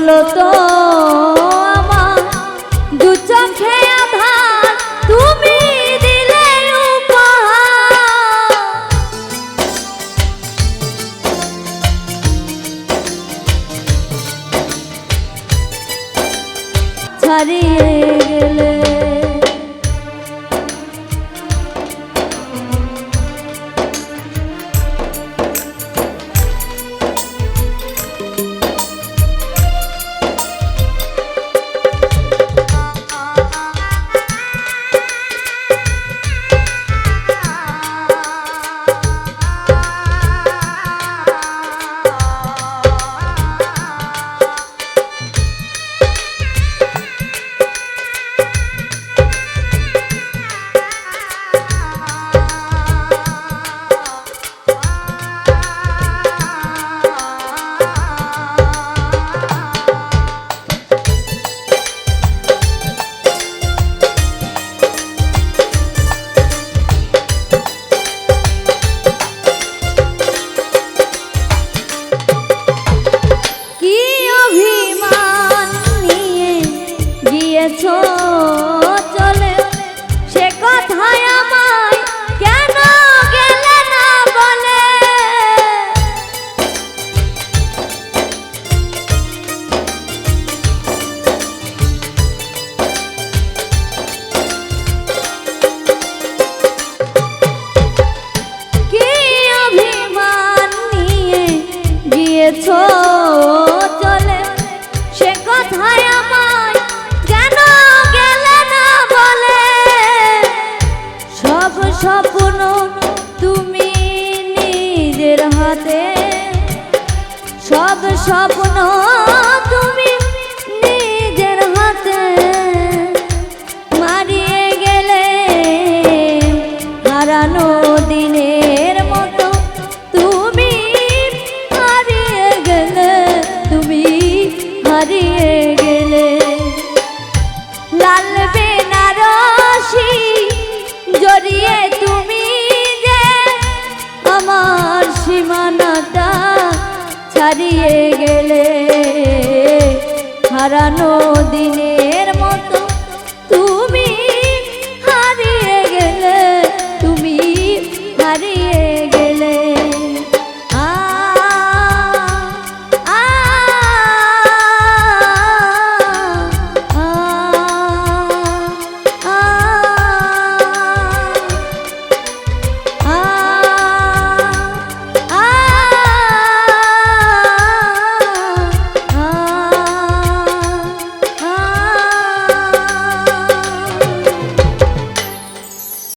বলো তো আমার দু চোখে আধার তুমি দিলে ছাড়িয়ে গিয়েছ চলে। সে কথায় আমায় কেন গেলে না বলে? কি অভিমান নিয়ে গিয়েছ, চলে। সে কথায় স্বপ্ন ছাড়িয়ে গেলে হারানো দিনে